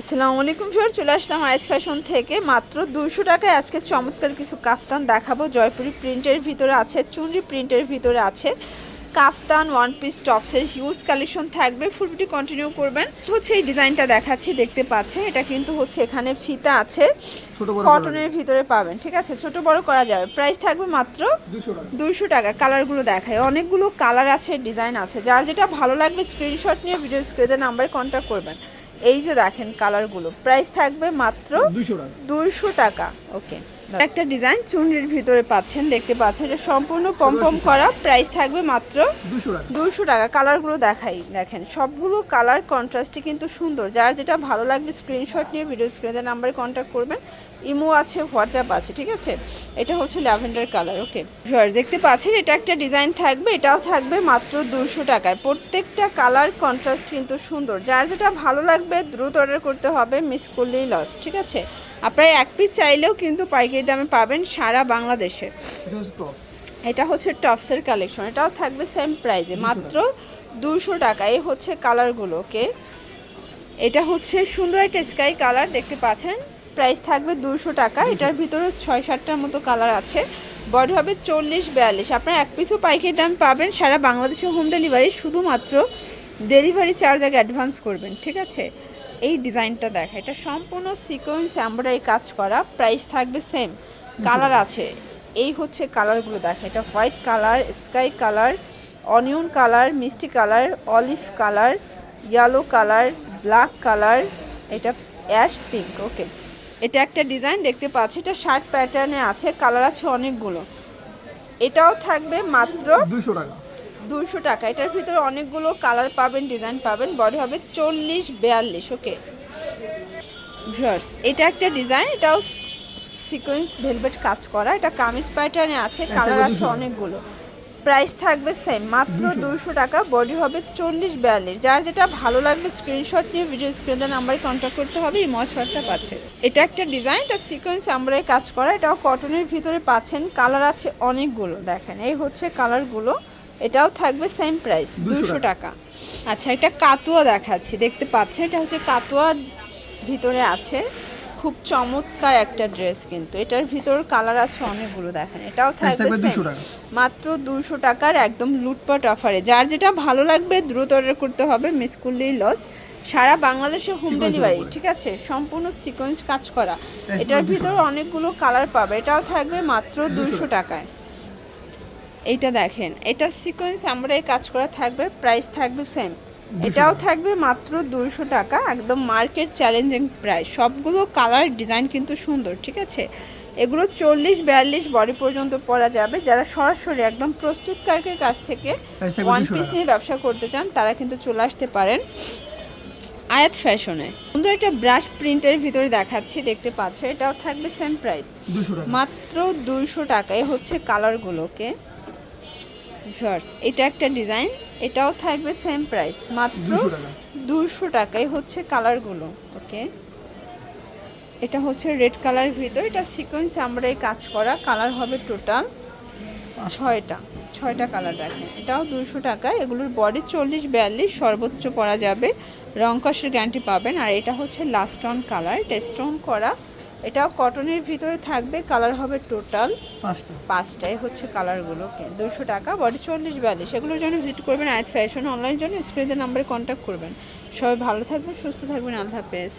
আসসালামু আলাইকুম স্যার চলে আসলাম আয়াত ফ্যাশন থেকে। মাত্র দুশো টাকায় আজকে চমৎকার কিছু কাফতান দেখাবো। জয়পুরি প্রিন্টের ভিতরে আছে চুনরি প্রিন্টের ভিতরে আছে। কাফতান ওয়ান পিস টপসের হিউজ কালেকশন থাকবে। ফুলবিটি কন্টিনিউ করবেন। তো হচ্ছে এই ডিজাইনটা দেখাচ্ছি দেখতে পাচ্ছেন। এটা কিন্তু হচ্ছে এখানে ফিতা আছে। কটনের ভিতরে পাবেন ঠিক আছে? ছোট বড় করা যাবে। প্রাইস থাকবে মাত্র দুশো টাকা। কালারগুলো দেখায় অনেকগুলো কালার আছে ডিজাইন আছে। যার যেটা ভালো লাগবে স্ক্রিনশট নিয়ে ভিডিও স্ক্রিনের নাম্বারে কন্ট্যাক্ট করবেন। এই যে দেখেন কালারগুলো প্রাইস থাকবে মাত্র দুইশো টাকা। ওকে একটা ডিজাইন চুনরির ভিতরে পাচ্ছেন দেখতে পাচ্ছেন এটা সম্পূর্ণ পম পম করা প্রাইস থাকবে মাত্র দুশো টাকা। দুশো টাকা। কালারগুলো দেখাই দেখেন সবগুলো কালার কন্ট্রাস্টে কিন্তু সুন্দর। যার যেটা ভালো লাগবে স্ক্রিনশট নিয়ে ভিডিও স্ক্রিনের নাম্বারে কন্ট্যাক্ট করবেন। ইমো আছে হোয়াটসঅ্যাপ আছে ঠিক আছে? এটা হচ্ছে ল্যাভেন্ডার কালার ওকে দেখতে পাচ্ছেন এটা একটা ডিজাইন থাকবে এটাও থাকবে মাত্র দুশো টাকায়। প্রত্যেকটা কালার কন্ট্রাস্ট কিন্তু সুন্দর। যার যেটা ভালো লাগবে দ্রুত অর্ডার করতে হবে মিস করলেই লস ঠিক আছে? আপনারা এক পিস চাইলেও কিন্তু পাইকারি দামে পাবেন সারা বাংলাদেশে। এটা হচ্ছে টপ এটা হচ্ছে টপসের কালেকশন। এটাও থাকবে সেম প্রাইজে মাত্র দুশো টাকা। এই হচ্ছে কালারগুলো ওকে এটা হচ্ছে সুন্দর একটা স্কাই কালার দেখতে পাচ্ছেন? প্রাইস থাকবে দুশো টাকা। এটার ভিতরে ছয় সাতটার মতো কালার আছে। বডি হবে চল্লিশ বিয়াল্লিশ। আপনারা এক পিসও পাইকারি দাম পাবেন সারা বাংলাদেশে হোম ডেলিভারি শুধুমাত্র ডেলিভারি চার্জ আগে অ্যাডভান্স করবেন ঠিক আছে? এই ডিজাইনটা দেখা, এটা সম্পূর্ণ সিকোয়েন্স এমব্রয়ডারি কাজ করা প্রাইস থাকবে সেম কালার আছে। এই হচ্ছে কালারগুলো দেখা, এটা white colour sky colour onion colour মিষ্টি colour olive colour yellow colour black colour এটা অ্যাশ পিঙ্ক ওকে এটা একটা ডিজাইন দেখতে পাচ্ছি, এটা শার্ট প্যাটার্নে আছে কালার আছে অনেকগুলো। এটাও থাকবে মাত্র দুশো টাকা। দুশো টাকা। এটার ভিতরে অনেকগুলো কালার পাবেন ডিজাইন পাবেন। বডি হবে চল্লিশ বিয়াল্লিশ ওকে? ভিউয়ার্স এটা একটা ডিজাইন এটাও সিকোয়েন্স ভেলভেট কাজ করা। এটা কামিজ প্যাটার্নে আছে কালার আছে অনেকগুলো। প্রাইস থাকবে সেম মাত্র দুশো টাকা বডি হবে চল্লিশ বিয়াল্লিশ। যার যেটা ভালো লাগবে স্ক্রিনশট নিয়ে ভিডিও স্ক্রিনের নাম্বারে কন্ট্যাক্ট করতে হবে এই মজ হোয়াটসঅ্যাপ আছে। এটা একটা ডিজাইন এটা সিকোয়েন্স আমরা কাজ করা এটাও কটনের ভিতরে পাচ্ছেন। কালার আছে অনেকগুলো দেখেন। এই হচ্ছে কালারগুলো। এটাও থাকবে সেম প্রাইস দুশো টাকা। আচ্ছা এটা কাতুয়া দেখাচ্ছি। দেখতে পাচ্ছেন এটা হচ্ছে কাতুয়া ভিতরে আছে খুব চমৎকার একটা ড্রেস কিন্তু। এটার ভিতর কালার আছে অনেকগুলো দেখেন। এটাও থাকবে থাকবে same। 200 টাকা। মাত্র দুশো টাকার একদম লুটপাট অফারে যার যেটা ভালো লাগবে দ্রুত অর্ডার করতে হবে মিস করলেই লস সারা বাংলাদেশে হোম ডেলিভারি ঠিক আছে? সম্পূর্ণ সিকোয়েন্স কাজ করা। এটার ভিতর অনেকগুলো কালার পাবে। এটাও থাকবে মাত্র দুশো টাকায়। এইটা দেখেন এটা সিকোয়েন্স আমরা এই কাজ করা থাকবে প্রাইস থাকবে সেম এটাও থাকবে মাত্র দুইশো টাকা একদম মার্কেট চ্যালেঞ্জিং প্রাইস সবগুলো কালার ডিজাইন কিন্তু সুন্দর ঠিক আছে? এগুলো চল্লিশ বিয়াল্লিশ বডি পর্যন্ত পরা যাবে। যারা সরাসরি একদম প্রস্তুতকারকের কাছ থেকে ওয়ান পিস নিয়ে ব্যবসা করতে চান তারা কিন্তু চলে আসতে পারেন আয়াত ফ্যাশনে। সুন্দর একটা ব্রাশ প্রিন্টের ভিতরে দেখাচ্ছি দেখতে পাচ্ছ? এটাও থাকবে সেম প্রাইস দুশো মাত্র দুইশো টাকায় হচ্ছে কালারগুলোকে ভিউয়ার্স এটা একটা ডিজাইন এটাও থাকবে সেম প্রাইস মাত্র 200 টাকা। দুশো টাকায় হচ্ছে কালারগুলো ওকে এটা হচ্ছে রেড কালার ভিতর এটা সিকোয়েন্স আমরা এই কাজ করা কালার হবে টোটাল ছয়টা ছয়টা কালার দেখেন। এটাও দুশো টাকা এগুলোর বডি চল্লিশ বিয়াল্লিশ সর্বোচ্চ পরা যাবে। রং কষের গ্যারান্টি পাবেন আর এটা হচ্ছে লাস্ট অন কালার এটা স্টোন করা। এটাও কটনের ভিতরে থাকবে কালার হবে টোটাল পাঁচটা। পাঁচটাই হচ্ছে কালারগুলোকে দুশো টাকা বডি চল্লিশ বিয়াল্লিশ। এগুলোর জন্য ভিজিট করবেন আয়াত ফ্যাশন অনলাইন জন্য স্ক্রিনের নাম্বারে কন্ট্যাক্ট করবেন। সবাই ভালো থাকবেন সুস্থ থাকবেন আল্লাহ হাফেজ।